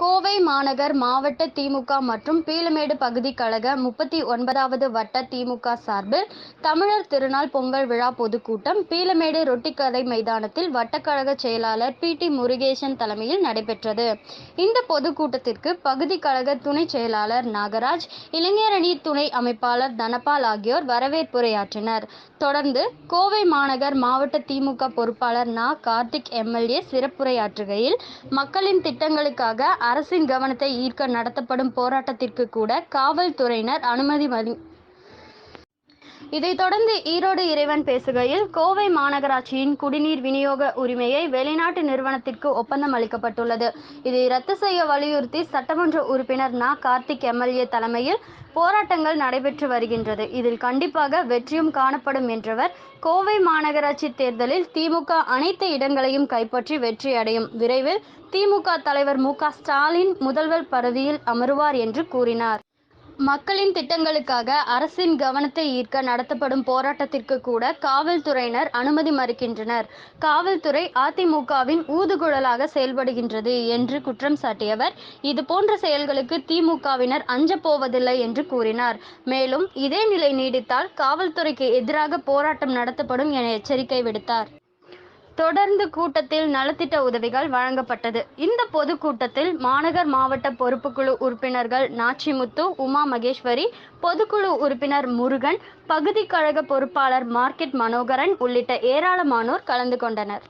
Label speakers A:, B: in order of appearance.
A: கோவை மாநகர் மாவட்ட திமுக மற்றும் பீளமேடு பகுதி கழக முப்பத்தி ஒன்பதாவது வட்ட திமுக சார்பில் தமிழர் திருநாள் பொங்கல் விழா பொதுக்கூட்டம் பீளமேடு ரொட்டிக்கடை மைதானத்தில் வட்டக்கழக செயலாளர் பி டி முருகேசன் தலைமையில் நடைபெற்றது. இந்த பொதுக்கூட்டத்திற்கு பகுதி கழக துணை செயலாளர் நாகராஜ் இளைஞரணி துணை அமைப்பாளர் தனபால் ஆகியோர் வரவேற்புரையாற்றினர். தொடர்ந்து கோவை மாநகர் மாவட்ட திமுக பொறுப்பாளர் நா. கார்த்திக் எம்எல்ஏ சிறப்புரையாற்றுகையில் மக்களின் திட்டங்களுக்காக அரசின் கவனத்தை ஈர்க்க நடத்தப்படும் போராட்டத்திற்கு கூட காவல்துறையினர் அனுமதி வழி இதைத் தொடர்ந்து ஈரோடு இறைவன் பேசுகையில் கோவை மாநகராட்சியின் குடிநீர் விநியோக உரிமையை வெளிநாட்டு நிறுவனத்திற்கு ஒப்பந்தம் அளிக்கப்பட்டுள்ளது. இதை ரத்து செய்ய வலியுறுத்தி சட்டமன்ற உறுப்பினர் நா. கார்த்திக் எம்எல்ஏ தலைமையில் போராட்டங்கள் நடைபெற்று வருகின்றது. இதில் கண்டிப்பாக வெற்றியும் காணப்படும் என்றவர் கோவை மாநகராட்சி தேர்தலில் திமுக அனைத்து இடங்களையும் கைப்பற்றி வெற்றி அடையும் விரைவில் திமுக தலைவர் மு. க. ஸ்டாலின் முதல்வர் பதவியில் அமருவார் என்று கூறினார். மக்களின் திட்டங்களுக்காக அரசின் கவனத்தை ஈர்க்க நடத்தப்படும் போராட்டத்திற்கு கூட காவல்துறையினர் அனுமதி மறுக்கின்றனர். காவல்துறை அதிமுகவின் ஊதுகுழலாக செயல்படுகின்றது என்று குற்றம் சாட்டியவர். இதுபோன்ற செயல்களுக்கு திமுகவினர் அஞ்சப் போவதில்லை என்று கூறினார். மேலும் இதே நிலை நீடித்தால் காவல்துறைக்கு எதிராக போராட்டம் நடத்தப்படும் என எச்சரிக்கை விடுத்தார். தொடர்ந்து கூட்டத்தில் நலத்திட்ட உதவிகள் வழங்கப்பட்டது. இந்த பொதுக்கூட்டத்தில் மாநகர் மாவட்ட பொறுப்புக்குழு உறுப்பினர்கள் நாச்சிமுத்து உமா மகேஸ்வரி பொதுக்குழு உறுப்பினர் முருகன் பகுதி கழக பொறுப்பாளர் மார்க்கெட் மனோகரன் உள்ளிட்ட ஏராளமானோர் கலந்து கொண்டனர்.